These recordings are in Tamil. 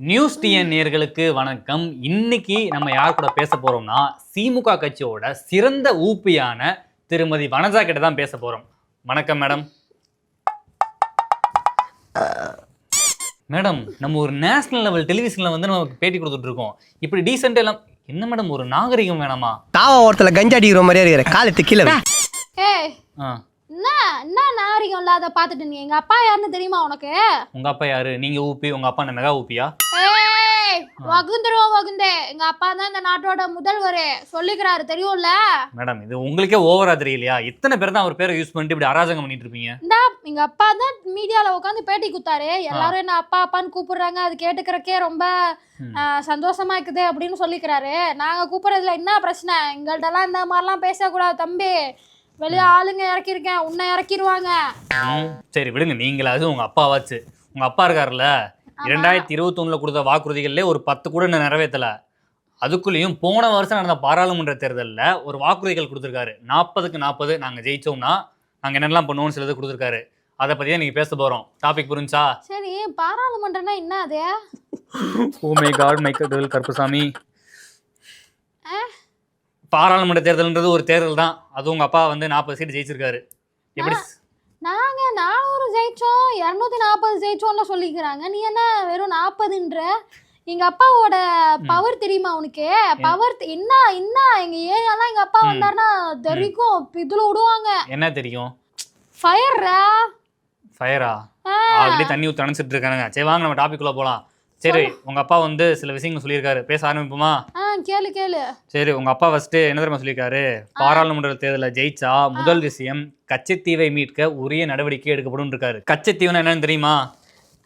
நியூஸ் டிஎன் நேர்களுக்கு வணக்கம். இன்னைக்கு நம்ம யார் கூட பேச போறோம்னா திமுக கட்சியோட சிறந்த ஊப்பியான திருமதி வனஜா கிட்ட தான் பேச போறோம். வணக்கம் மேடம். மேடம் நம்ம ஒரு நேஷனல் லெவல் டெலிவிஷன்ல வந்து நமக்கு பேட்டி கொடுத்துட்டு இருக்கோம். இப்படி டீசெண்ட் எல்லாம் என்ன மேடம் ஒரு நாகரிகம் வேணாமா? தாவா ஓரத்தில் கஞ்சா அடிக்கிற மாதிரியே இருக்கிற காலத்து கீழே வை. ஏய் ஆ. என்ன? என்ன நாகரிகம் இல்லாத பார்த்துட்டு நீ? எங்க அப்பா யாருன்னு தெரியுமா உனக்கு? உங்க அப்பா யாரு? நீங்க ஊப்பி உங்க அப்பா என்ன மெகா ஊப்பியா? ஏய் வகுந்துருவோம் வகுந்தே. எங்க அப்பா தான் இந்த நாட்டோட முதல்வர். சொல்லிக்கிறாரு தெரியும்ல? மேடம் இது உங்களுக்கே ஓவரா தெரியலையா? இத்தனை பேர் தான் அவர் பேரை யூஸ் பண்ணிட்டு இப்படி அராஜகம் பண்ணிட்டு இருப்பீங்க. இந்தா எங்க அப்பா தான் மீடியால உட்காந்து பேட்டி குத்தாரு. எல்லாரும் என்ன அப்பா அப்பான்னு கூப்பிடுறாங்க. அது கேட்டுக்கிறக்கே ரொம்ப. ஆ, சந்தோஷமா இருக்குது அப்படின்னு சொல்லிக்கிறாரு. நாங்க கூப்பிடுறதுல என்ன பிரச்சனை? எங்கள்ட்டலாம் இந்த மாதிரிலாம் பேசக்கூடாது தம்பி. வெளியே ஆளுங்க இறக்கிருக்கேன் உன்னை இறக்கிருவாங்க. ம், சரி விடுங்க. நீங்களாவது உங்க அப்பாவாச்சு. உங்க அப்பா இருக்காருல்ல? இரண்டாயிரத்தி இருபத்தொன்னுல கொடுத்த வாக்குறுதிகள்ல ஒரு பத்து கூட இன்னும் நிறைவேற்றல அதுக்குள்ளேயும் போன வருஷம் நடந்த பாராளுமன்ற தேர்தலில் ஒரு வாக்குறுதிகள் கொடுத்துருக்காரு. நாற்பதுக்கு நாற்பது நாங்கள் ஜெயிச்சோம்னா நாங்கள் என்னெல்லாம் பண்ணுவோம்னு சிலது கொடுத்துருக்காரு. அதை பற்றி தான் நீங்கள் பேச போகிறோம் டாபிக் புரிஞ்சா சரி பாராளுமன்றம்னா என்ன அது? Oh my god Michael Karuppasamy. பாராளுமன்ற தேர்தல்ன்றது ஒரு தேர்தல் தான். அது உங்கள் அப்பா வந்து நாற்பது சீட் ஜெயிச்சிருக்காரு. எப்படி நாங்க நானூறு ஜெயிச்சோம் இரநூத்தி நாற்பது ஜெயிச்சோம்னு சொல்லிக்கிறாங்க. நீ என்ன வெறும் நாற்பதுன்ற எங்க அப்பாவோட பவர் தெரியுமா உனக்கு? பவர் என்ன என்ன? எங்க ஏரியாலாம் எங்க அப்பா. வந்தாருன்னா தெரிக்கும் இதுல விடுவாங்க. என்ன தெரியும்? ஃபயர்ரா ஃபயரா ஆல்ரெடி தண்ணி ஊற்றி அணைச்சிட்டு இருக்கானுங்க. சரி வாங்க நம்ம டாபிக் உள்ள போகலாம் சரி உங்க அப்பா வந்து சில விஷயங்கள் சொல்லியிருக்காரு. பேச ஆரம்பிப்போமா? கேளு கேளு. சரி உங்க அப்பா ஃபர்ஸ்ட் என்ன தெரியுமா சொல்லியிருக்காரு? பாராளுமன்ற தேர்தலில் ஜெயிச்சா முதல் விஷயம் கச்சத்தீவை மீட்க உரிய நடவடிக்கை எடுக்கப்படும் இருக்காரு. கச்சத்தீவுனா என்னன்னு தெரியுமா?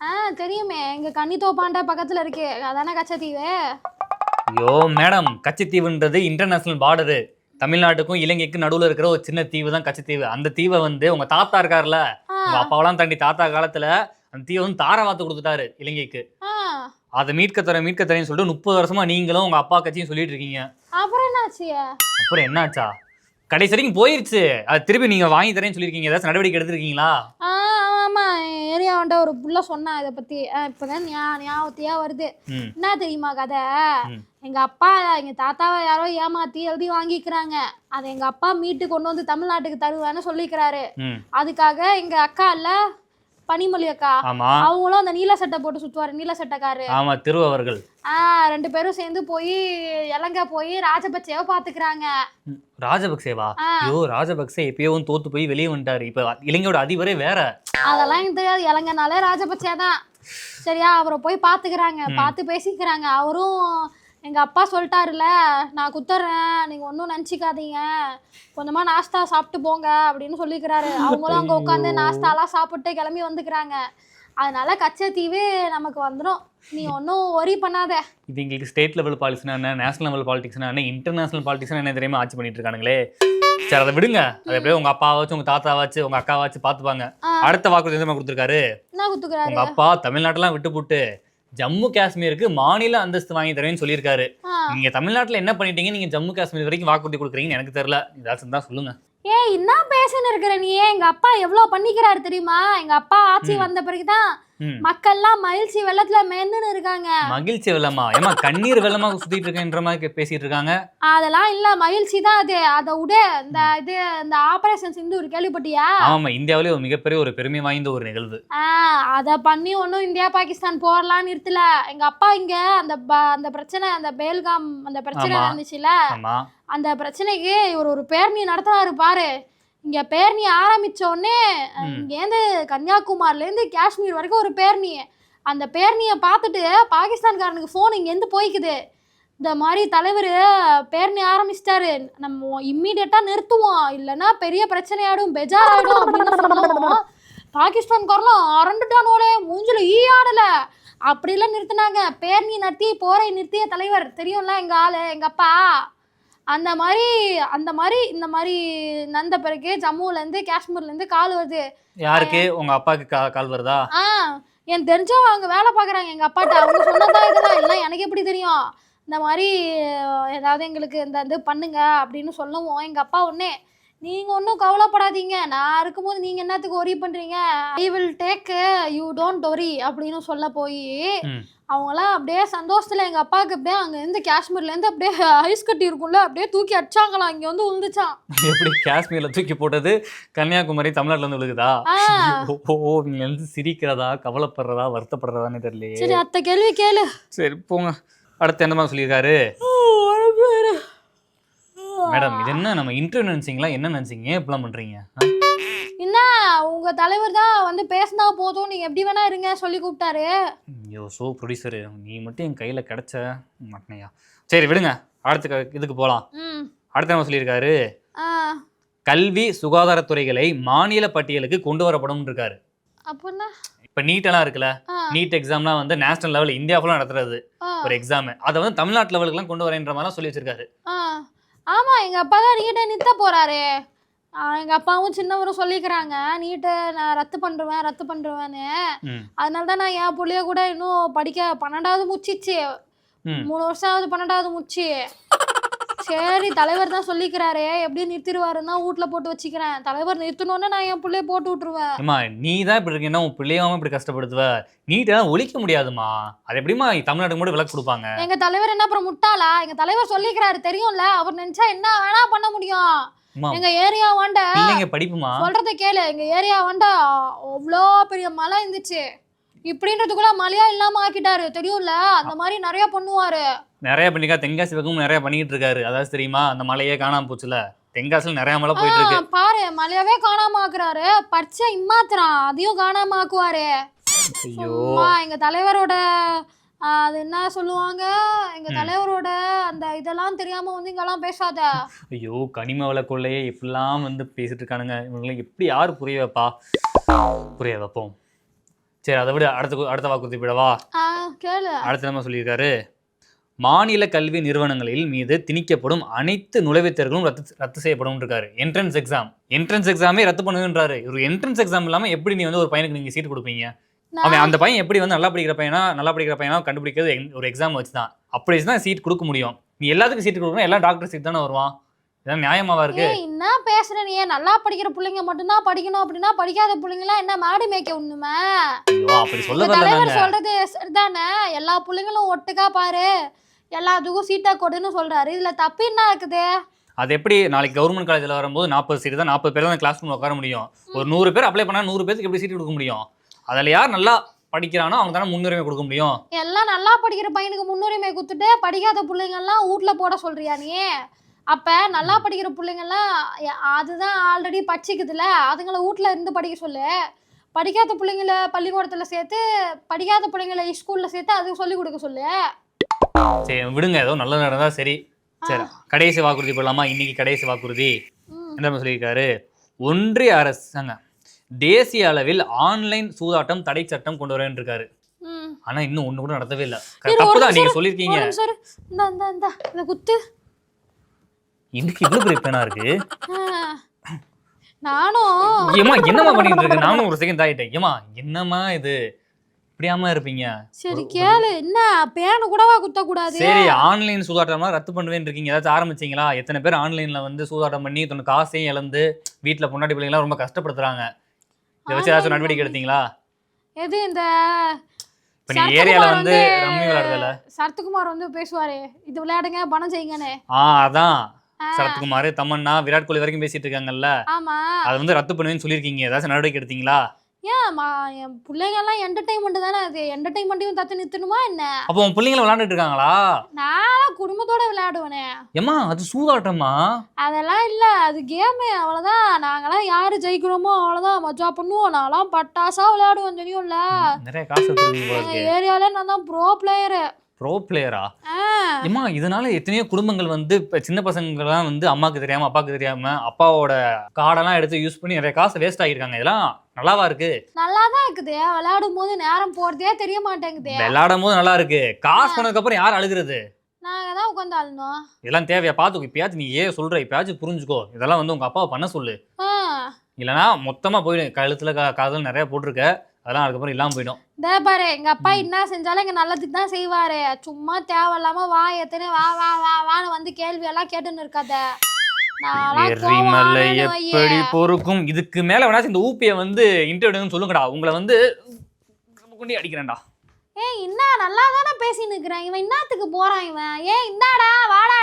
ஆ தெரியுமே. எங்க கன்னி தோப்பாண்ட பக்கத்துல இருக்கு. அதானே கச்சத்தீவு? ஐயோ மேடம் கச்சத்தீவுன்றது இன்டர்நேஷனல் பார்டரு தமிழ்நாட்டுக்கும் இலங்கைக்கும் நடுவுல இருக்கிற ஒரு சின்ன தீவு தான் கச்சத்தீவு. அந்த தீவை வந்து உங்க தாத்தா இருக்காருல்ல உங்க அப்பாவெல்லாம் தாண்டி தாத்தா காலத்துல அந்த தீவை வந்து தாரவாத்து கொடுத்துட்டாரு இலங்கைக்கு. அதை மீட்க தரேன் மீட்க தரேன்னு சொல்லிட்டு முப்பது வருஷமா நீங்களும் உங்க அப்பா கட்சியும் சொல்லிட்டு இருக்கீங்க. அப்புறம் என்னாச்சு? அப்புறம் என்னாச்சா? கடைசி வரைக்கும் போயிருச்சு. அது திருப்பி நீங்க வாங்கி தரேன்னு சொல்லியிருக்கீங்க. ஏதாச்சும் நடவடிக்கை எடுத்திருக்கீங்களா? ஆ ஆமா, ஆமா ஏரியா வந்துட்டு ஒரு புள்ள சொன்னா இதை பத்தி. ஆ, இப்பதான் ஞா- ஞாபகத்தையா வருது. ம். என்ன தெரியுமா கதை. எங்க அப்பா எங்க தாத்தாவை யாரோ ஏமாத்தி எழுதி வாங்கிக்கிறாங்க. அதை எங்க அப்பா மீட்டு கொண்டு வந்து தமிழ்நாட்டுக்கு தருவேன்னு சொல்லிக்கிறாரு. ம். அதுக்காக எங்க அக்கா இல்ல பனிமொழி அக்கா. அவங்களும் அந்த நீல சட்டை போட்டு சுத்துவாரு நீல சட்டைக்காரு. ஆமா திரு அவர்கள். ஆ ரெண்டு பேரும் சேர்ந்து போய் இலங்கை போய் ராஜபட்சேவை பாத்துக்கிறாங்க. ராஜபக்சேவா. ஐயோ ராஜபக்சே எப்பயோ வந்து தோத்து போய் வெளியே வந்துட்டாரு. இப்ப இலங்கையோட அதிபரே வேற. அதெல்லாம் எனக்கு தெரியாது. இலங்கைனாலே ராஜபட்சே தான் சரியா அவரை போய் பார்த்துக்கிறாங்க பார்த்து பேசிக்கிறாங்க. அவரும் எங்க அப்பா சொல்லிட்டாருல நான் குத்துறேன். நீங்க ஒன்றும் நினச்சிக்காதீங்க. கொஞ்சமா நாஸ்தா சாப்பிட்டு போங்க அப்படின்னு சொல்லிக்கிறாரு. அவங்களும் அங்க உட்காந்து நாஸ்தாலாம் சாப்பிட்டு கிளம்பி வந்துக்கிறாங்க. அதனால கச்சத்தீவு நமக்கு வந்துடும் நீ ஒன்றும் ஒரி பண்ணாத. இது எங்களுக்கு ஸ்டேட் லெவல் பாலிசினா என்ன நேஷனல் லெவல் பாலிடிக்ஸ்னா என்ன இன்டர்நேஷனல் பாலிடிக்ஸ்னா என்ன தெரியாம ஆட்சி பண்ணிட்டு இருக்கானுங்களே? சரி அதை விடுங்க. அது எப்படியோ உங்க அப்பாவாச்சும் உங்க தாத்தாவாச்சு உங்க அக்காவாச்சு பாத்துப்பாங்க. அடுத்த வாக்குறுதி எதுவுமே கொடுத்துருக்காரு? என்ன குத்துக்கிறாரு உங்க அப்பா தமிழ்நாட்டெல்லாம் விட்டு போட்டு ஜம்மு காஷ்மீருக்கு மாநில அந்தஸ்து வாங்கி தரேன்னு சொல்லியிருக்காரு. நீங்க தமிழ்நாட்டுல என்ன பண்ணிட்டீங்க? நீங்க ஜம்மு காஷ்மீர் வரைக்கும் வாக்குறுதி கொடுக்குறீங்கன்னு எனக்கு தெரியல. ஏதாச்சும் தான் சொல்லுங்க. ஏய் என்ன பேசுன்னு இருக்கிற நீ? எங்க அப்பா எவ்வளவு பண்ணிக்கிறாரு தெரியுமா? எங்க அப்பா ஆட்சி வந்த பிறகுதான். மக்கள்லாம் மகிழ்ச்சி வெள்ளத்துல மேந்துன்னு இருக்காங்க. மகிழ்ச்சி வெள்ளமா? ஏமா கண்ணீர் வெள்ளமா சுத்திட்டு இருக்கேன்ற மாதிரி பேசிட்டு இருக்காங்க. அதெல்லாம் இல்ல மகிழ்ச்சி தான் அது. அதை விட இந்த இது இந்த ஆபரேஷன் சிந்தூர் கேள்விப்பட்டியா? ஆமா இந்தியாவிலே ஒரு மிகப்பெரிய ஒரு பெருமை வாய்ந்த ஒரு நிகழ்வு. அத பண்ணி ஒன்றும் இந்தியா பாகிஸ்தான் போறலாம் நிறுத்தல எங்க அப்பா இங்க அந்த அந்த பிரச்சனை அந்த பேல்காம் அந்த பிரச்சனை ஆமா. அந்த பிரச்சனைக்கு இவர் ஒரு பேரணி நடத்துறாரு பாரு. இங்க பேரணி ஆரம்பிச்ச உடனே. இங்கேருந்து கன்னியாகுமரில இருந்து காஷ்மீர் வரைக்கும் ஒரு பேரணி அந்த பேரணியை பார்த்துட்டு பாகிஸ்தான்காரனுக்கு ஃபோன் இங்கேருந்து போய்க்குது. இந்த மாதிரி தலைவர் பேரணி ஆரம்பிச்சிட்டாரு. நம்ம இம்மீடியட்டா நிறுத்துவோம். இல்லைன்னா பெரிய பிரச்சனையாடும் பெஜாராயிடும் அப்படின்னு சொன்னோம் பாகிஸ்தான்காரலாம் அரண்டுட்டானோலே மூஞ்சில ஈ ஆடல. அப்படிலாம் நிறுத்தினாங்க. பேரணி நடத்தி போரை நிறுத்திய தலைவர். தெரியும்ல எங்க ஆளு எங்க அப்பா? அந்த மாதிரி அந்த மாதிரி இந்த மாதிரி நந்த பிறகு ஜம்முல இருந்து காஷ்மீர்ல இருந்து கால் வருது. யாருக்கு? உங்க அப்பாவுக்கு கால் வருதா? ஆ என் தெரிஞ்சவங்க அவங்க வேலை பார்க்குறாங்க எங்கள் அப்பாட்ட. அவங்க சொன்னதா இதெல்லாம் இல்லை எனக்கு எப்படி தெரியும்? இந்த மாதிரி ஏதாவது எங்களுக்கு இந்த இது பண்ணுங்க அப்படின்னு சொல்லவும் எங்கள் அப்பா உடனே நீங்க ஒன்றும் கவலைப்படாதீங்க. நான் இருக்கும்போது நீங்க என்னத்துக்கு ஒரி பண்றீங்க? I will take you don't worry அப்படின்னு சொல்ல போய். அவங்களாம் அப்படியே சந்தோஷத்துல எங்க அப்பாவுக்கு அப்படியே அங்க இருந்து காஷ்மீர்ல இருந்து அப்படியே ஐஸ் கட்டி இருக்கும்ல அப்படியே தூக்கி அடிச்சாங்களாம். இங்க வந்து விழுந்துச்சான் எப்படி காஷ்மீர்ல தூக்கி போட்டது? கன்னியாகுமரி தமிழ்நாட்டுல இருந்து விழுகுதா. ஓ ஓ, நீங்க வந்து சிரிக்கிறதா கவலைப்படுறதா வருத்தப்படுறதான்னு தெரியலையே. சரி அத்த கேள்வி கேளு. சரி போங்க. அடுத்து என்ன சொல்லியிருக்காரு? மேடம் இது என்ன நம்ம இன்டர்வியூ நினைச்சீங்களா? என்ன நினைச்சீங்க? ஏன் இப்படிலாம் பண்றீங்க? ஆ? என்ன உங்க தலைவர் தான் வந்து பேசினா போதும் நீங்க எப்படி வேணா இருங்க சொல்லி கூப்பிட்டாரு. ஐயோ சோ ப்ரொடியூசரு நீ மட்டும் என் கையில கிடைச்ச மாட்டினையா சரி விடுங்க. அடுத்த க- இதுக்கு போலாம். ம். அடுத்து என்ன சொல்லியிருக்காரு? ஆ. கல்வி சுகாதாரத்துறைகளை மாநில பட்டியலுக்கு கொண்டு வரப்படும் இருக்காரு அப்படின்னா இப்ப நீட்டெல்லாம் இருக்குல்ல? ஆ. நீட் எக்ஸாம்லாம் வந்து நேஷனல் லெவல் இந்தியா ஃபுல்லாக நடத்துறது ஆ. ஒரு எக்ஸாம் அதை வந்து தமிழ்நாட்டு லெவலுக்குலாம் கொண்டு வரேன்ற மாதிரிலாம் சொல்லி வச்சிருக்காரு. ஆ. ஆமா எங்க அப்பா தான் நீட்டை நிறுத்த போறாரு. ஆ, எங்க அப்பாவும் சின்னவரும் சொல்லிக்கிறாங்க நீட்டை நான் ரத்து பண்ணுருவேன் ரத்து பண்ணுருவேன்னு அதனால தான் நான் என் புள்ளைய கூட இன்னும் படிக்க பன்னெண்டாவது முச்சிச்சு. ம். மூணு வருஷம் ஆகுது பன்னெண்டாவது முச்சி. சரி தலைவர் தான் சொல்லிக்கிறாரு எப்படியும் நிறுத்திடுவாருன்னு தான் வீட்ல போட்டு வச்சுக்கிறேன். தலைவர் நிறுத்தணுன்னு நான் என் புள்ளைய போட்டு விட்டுருவேன். ஏம்மா நீ தான் இப்படி இருக்கீங்கன்னா உன் பிள்ளையாவும் இப்படி கஷ்டப்படுத்துவ? நீட்டெல்லாம் ஒழிக்க முடியாதுமா அது எப்படிமா தமிழ்நாட்டுக்கு மட்டும் விலக்கு கொடுப்பாங்க? எங்க தலைவர் என்ன அப்புறம் முட்டாளா? எங்க தலைவர் சொல்லிக்கிறாரு தெரியும்ல? அவர் நினைச்சா என்ன வேணா பண்ண முடியும். அம்மா எங்க ஏரியா வாண்ட. பிள்ளைங்க படிப்புமா? சொல்றத கேளு. எங்க ஏரியா வாண்ட. அவ்வளோ பெரிய மலை இருந்துச்சு. இப்படின்றதுக்குள்ள மழையா இல்லாம ஆக்கிட்டாரு. தெரியும்ல? அந்த மாதிரி நிறைய பண்ணுவாரு. நிறைய பண்ணிக்கா தென்காசி பக்கமும் நிறைய பண்ணிக்கிட்டு இருக்காரு. அதாவது தெரியுமா? அந்த மலையே காணாம போச்சுல. தென்காசில நிறைய மலை போயிட்டு இருக்கு. பாரு மலையாவே காணாம ஆக்குறாரு. பச்சை இம்மாத்திரம். அதையும் காணாம ஆக்குவாரு. ஐயோ. எங்க தலைவரோட அது என்ன சொல்லுவாங்க? எங்க. தலைவரோட அந்த இதெல்லாம் தெரியாம வந்து இங்கெல்லாம் பேசாத. ஐயோ கனிம வள கொள்ளையே இப்படிலாம் வந்து பேசிட்டு இருக்கானுங்க. இவங்களை எப்படி யார் புரிய வைப்பா? புரிய வைப்போம். சரி அதை விட. அடுத்த அடுத்த வாக்குறுதி விடவா கேளு. அடுத்து நம்ம சொல்லியிருக்காரு. மாநில கல்வி நிறுவனங்களில் மீது திணிக்கப்படும் அனைத்து நுழைவுத் தேர்வுகளும் ரத்து ரத்து செய்யப்படும் இருக்காரு என்ட்ரன்ஸ் எக்ஸாம் என்ட்ரன்ஸ் எக்ஸாமே ரத்து பண்ணுன்றாரு ஒரு என்ட்ரன்ஸ் எக்ஸாம் இல்லாம எப்படி நீ வந்து ஒரு பையனுக்கு நீங்க சீட் கொடுப்பீங்க? அவன் அந்த பையன் எப்படி வந்து நல்லா படிக்கிற பையனா நல்லா படிக்கிற பையனா கண்டுபிடிக்கிறது ஒரு எக்ஸாம் வச்சு தான் அப்படி தான் சீட் கொடுக்க முடியும். நீ எல்லாத்துக்கும் சீட் கொடுக்கணும் எல்லா டாக்டர் சீட் தானே வருவான். இதான் நியாயமாவா இருக்கு? என்ன பேசுற நீ? நல்லா படிக்கிற பிள்ளைங்க மட்டும்தான் படிக்கணும் அப்படின்னா படிக்காத பிள்ளைங்களாம் என்ன மாடி மேய்க்க ஒண்ணுமே அப்படி சொல்ல தலைவர் சொல்றது சரிதானே? எல்லா பிள்ளைங்களும் ஒட்டுக்கா பாரு. எல்லாத்துக்கும் சீட்டா கொடுன்னு சொல்றாரு. இதுல தப்பு என்ன இருக்குது? அது எப்படி? நாளைக்கு கவர்மெண்ட் காலேஜில் வரும்போது நாற்பது சீட் தான் நாற்பது பேர் தான் கிளாஸ் ரூமில் உட்கார முடியும். ஒரு நூறு பேர் அப்ளை பண்ணால் நூறு பேருக்கு எப்படி சீட் கொடுக்க முடியும்? அதில் யார் நல்லா படிக்கிறானோ அவங்க தானே முன்னுரிமை கொடுக்க முடியும். எல்லாம் நல்லா படிக்கிற பையனுக்கு முன்னுரிமை கொடுத்துட்டு படிக்காத பிள்ளைங்கள்லாம் வீட்ல போட சொல்றியா நீ? அப்ப நல்லா படிக்கிற பிள்ளைங்கள்லாம் அதுதான் ஆல்ரெடி படிச்சுக்குதுல அதுங்கள வீட்ல இருந்து படிக்க சொல்லு. படிக்காத பிள்ளைங்கள பள்ளிக்கூடத்துல சேர்த்து படிக்காத பிள்ளைங்கள ஸ்கூல்ல சேர்த்து அதுக்கு சொல்லி கொடுக்க சொல்லு. சரி விடுங்க. ஏதோ நல்லது நடந்தா சரி. சரி கடைசி வாக்குறுதி போடலாமா? இன்னைக்கு கடைசி வாக்குறுதி. என்ன சொல்லியிருக்காரு? ஒன்றிய அரசாங்க தேசிய அளவில் ஆன்லைன் சூதாட்டம் தடை சட்டம் கொண்டு வரேன்னு இருக்காரு. ஆனா இன்னும் ஒண்ணு கூட நடத்தவே இல்லை. இரு, ஒரு தப்பு தான் நிமிஷம் நீங்க இரு. இந்தா குத்து. இதுக்கு இவ்வளவு பெரிய பேனா இருக்கு. நானும் ஏமா என்னம்மா பண்ணிட்டு இருக்கு? நானும் ஒரு செகண்ட் ஆயிட்டேன் ஏமா என்னம்மா இது? இப்படியாம இருப்பீங்க? சரி கேளு. என்ன? பேனு கூடவா குத்த கூடாது சரி ஆன்லைன் சூதாட்டம்லாம் ரத்து பண்ணுவேன்னு இருக்கீங்க. ஏதாச்சும் ஆரம்பிச்சீங்களா? எத்தனை பேர் ஆன்லைன்ல வந்து சூதாட்டம் பண்ணி தன்னோட காசையும் இழந்து வீட்டுல பொண்டாட்டி பிள்ளைங்களாம் ரொம்ப கஷ்டப்படுத்துறாங்க. இதை வச்சு ஏதாச்சும் நடவடிக்கை எடுத்தீங்களா? எது இந்த இப்ப நீங்க சரத்குமார் ஏரியால வந்து ரம்மி விளையாடுறதுல. சரத்குமார் வந்து பேசுவாரு. இது விளையாடுங்க பணம் செய்யுங்கன்னு. ஆ அதான். சரத்குமார் தமன்னா விராட் கோலி வரைக்கும் பேசிட்டு இருக்காங்கல்ல. ஆமா. அதை வந்து ரத்து பண்ணுவேன்னு சொல்லியிருக்கீங்க. ஏதாச்சும் நடவடிக்கை எடுத்தீங்களா? ஏன் என் பிள்ளைங்க எல்லாம் என்டர்டைன்மெண்ட் தானே அது? என்டர்டைன்மெண்ட்டையும் தத்து நிறுத்தணுமா என்ன? அப்போ உன் பிள்ளைங்களை விளையாண்டுட்டு இருக்காங்களா? நான்லாம் குடும்பத்தோட விளையாடுவேனே. ஏமா அது சூதாட்டமா? அதெல்லாம் இல்ல அது கேமு அவ்வளவுதான். நாங்கெல்லாம் யாரு ஜெயிக்கிறோமோ அவ்வளவுதான். மஜா பண்ணுவோம். நான்லாம் பட்டாசா விளையாடுவேன் தெரியும்ல. நிறைய காசு ஏரியால நான் தான் ப்ரோ பிளேயரு ப்ரோ பிளேயரா ஏம்மா இதனால எத்தனையோ குடும்பங்கள் வந்து இப்ப சின்ன பசங்கள்லாம் வந்து அம்மாக்கு தெரியாம அப்பாவுக்கு தெரியாம அப்பாவோட கார்டெல்லாம் எடுத்து யூஸ் பண்ணி நிறைய காசு வேஸ்ட் ஆகியிருக்காங்க. இதெல்லாம் நல்லாவா இருக்கு? நல்லா தான் இருக்குது. விளையாடும் போது நேரம் போறதே தெரிய மாட்டேங்குது. விளையாடும் போது நல்லா இருக்கு. காசு பண்ணதுக்கு அப்புறம் யார் அழுகுறது? நாங்க தான் உட்காந்து அழுந்தோம் இதெல்லாம் தேவையா? பார்த்துக்கோ இப்பயாச்சும் நீ ஏன் சொல்ற? இப்பயாச்சும் புரிஞ்சுக்கோ. இதெல்லாம் வந்து உங்க அப்பாவை பண்ண சொல்லு. இல்லைன்னா மொத்தமா போயிடும் கழுத்துல காதல் நிறைய போட்டிருக்க. அதெல்லாம் அதுக்கப்புறம் இல்லாம போயிடும். இதே பாரு எங்க அப்பா என்ன செஞ்சாலும் எங்க நல்லதுக்கு தான் செய்வாரு. சும்மா தேவையில்லாம வா எத்தனை வா வா வா வான்னு வந்து கேள்வி எல்லாம் கேட்டுன்னு இருக்காத எரிமலை எப்படி பொறுக்கும்? இதுக்கு மேல வேணாச்சும் இந்த ஊப்பியை வந்து இன்டர்வியூன்னு சொல்லுங்கடா. உங்களை வந்து கொண்டு அடிக்கிறேன்டா. ஏய் என்ன நல்லா தானே பேசி நிக்கிறேன் இவன் என்னத்துக்கு போறான் இவன்? ஏய் இந்தாடா வாடா